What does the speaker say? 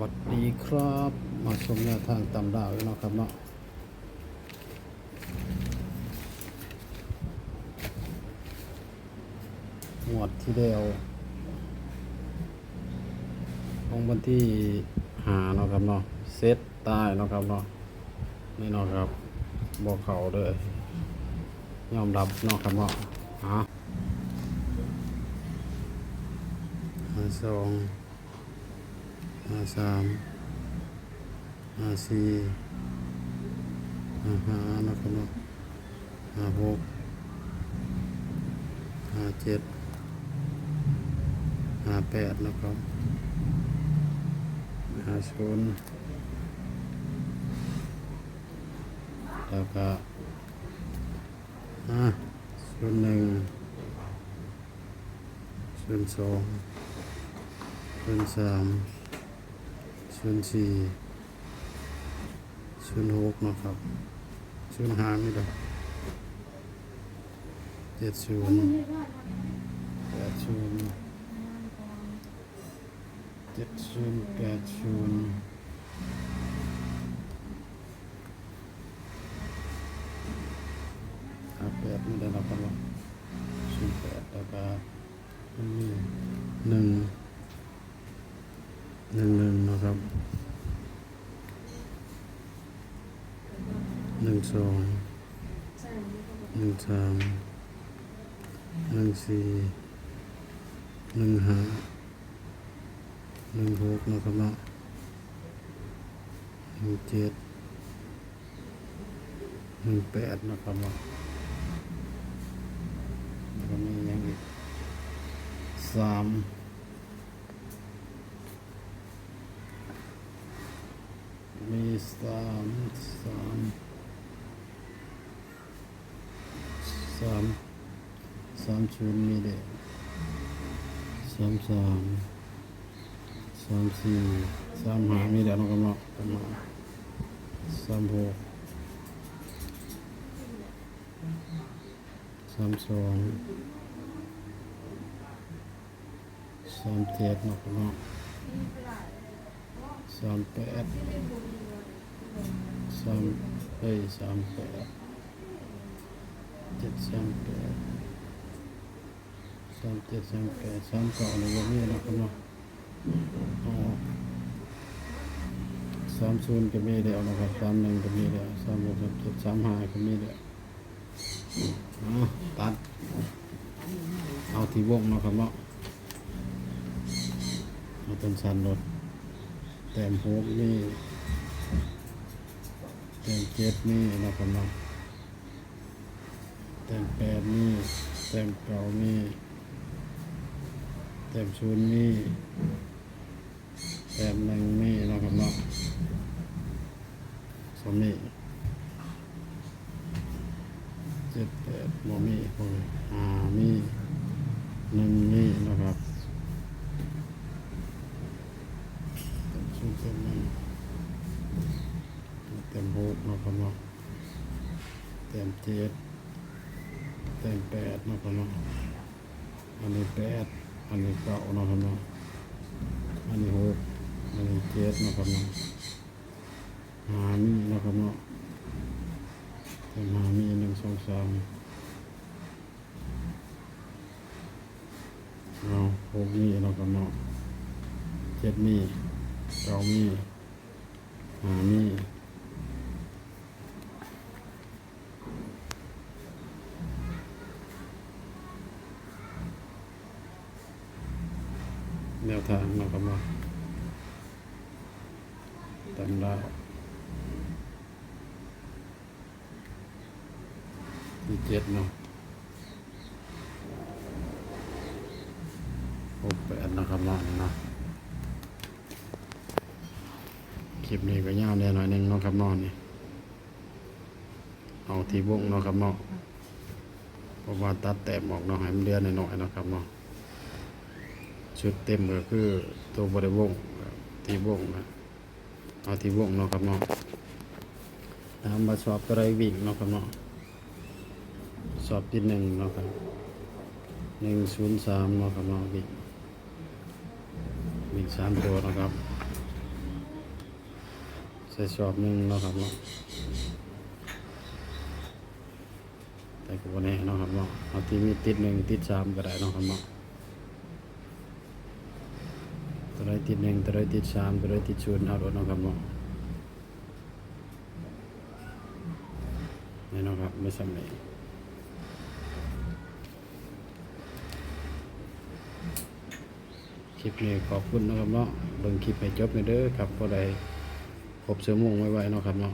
วัสดีครับ มาชมแนวทางตำดาวเนาะครับเนาะหมวดที่เดียวของวันที่หาเนาะครับเนาะเซตใต้เนาะครับเนาะนี่เนาะครับบอกเขาเลยยอมรับเนาะครับเนาะอะสอง ห้าสามห้าสี่ห้าห้านะครับเนาะห้าหกห้าเจ็ดห้าแปดนะครับห้าศูนย์แล้วก็ห้าศูนย์หนึ่งศูนย์สองศูนย์สาม ศูนสี่ศูนย์หกนะครับศูนย์ห้าไม่ได้เจ็ดศูนย์แปดศูนย์เจ็ดศูนย์แปดศูนย์ห้าแปดไม่ได้ราก็ว่าศูนย์แปดแล้วก็มันมีหนึ่งหนึ่งหนึ่งนะครับ หนึ่งสองหนึ่งสามหนึ่งสี่หนึ่งห้าหนึ่งหกนะครับเนาะหนึ่งเจ็ดหนึ่งแปดนะครับเนาะแล้วก็มีอย่างอีกสามมีสามสาม สามสามศูนย์มีเด็กสามสามสามสี่สามห้ามีเด็กนะครับเนาะประมาณสามหกสามสองสามเจ็ดนะครับเนาะสามแปดสามเอ้ยสามแปดเจ็ด สามแปดสามเจ็ดสามแปดสามเก้าในวันนี้นะครับเนาะสามศูนย์ก็มีเดียวนะครับสามหนึ่งก็มีเดียวสามหกสามเจ็ดสามห้าก็มีเดียวอ๋อตัด เอาที่วงนะครับเนาะเอาต้นสันรถแต้มหกนี่แต้มเจ็ดนี่นะครับเนาะ แต้มแปดนี่แต้มเก้านี่แต้มศูนย์นี่แต้มหนึ่งนี่นะครับเนาะสองมีเจ็ดแปดโมมีหกห้ามีหนึ่งนี่นะครับเต็มศูนย์เต็มหนึ่งเต็มหกนะครับเนาะเต็มเจ็ด เต็มแปดนะครับเนาะอันนี้แปดอันนี้เก้านะครับเนาะอันนี้หกอันนี้เจ็ดนะครับเนาะหามีนะครับเนาะเต็มหามีหนึ่งสองสามเอาหกมีเราก็เนาะเจ็ดมีเก้ามีหามี แนวทางเราก็มาตำราที่เจ็ดเนาะหกแปดนะครับเนาะนี่เนาะคลิปนี้ก็ยาวแน่หน่อยหนึงเนาะครับเนาะนี่เอาที่วงเนาะครับเนาะเพราะว่าตัดแต้มออกเนาะให้มันเดือนหน่อยๆเนาะครับเนาะ ชุดเต็มก็คือตัวบริวงทีวงนะเอาทีวงเนาะครับเนาะตามมาสอบตัวไรวิ่งเนาะครับเนาะสอบที่หนึ่งเนาะครับหนึ่งศูนย์สามเนาะครับเนาะวิ่งมีสามตัวนะครับใส่สอบหนึ่งเนาะครับเนาะแต่ก็บ่แน่เนาะครับเนาะเอาที่มีติดหนึ่งติดสามก็ได้เนาะครับเนาะ ตัวใดติดหนึ่งตัวใดติดสามตัวใดติดศูนย์เอาโดนะครับเนาะนี่นะครับไม่สำเร็จคลิปนี้ขอบคุณนะครับเนาะเบิ่งคลิปให้จบเลยเด้อครับพอได้พบเสอโมงไว้ๆเนาะครับเนาะ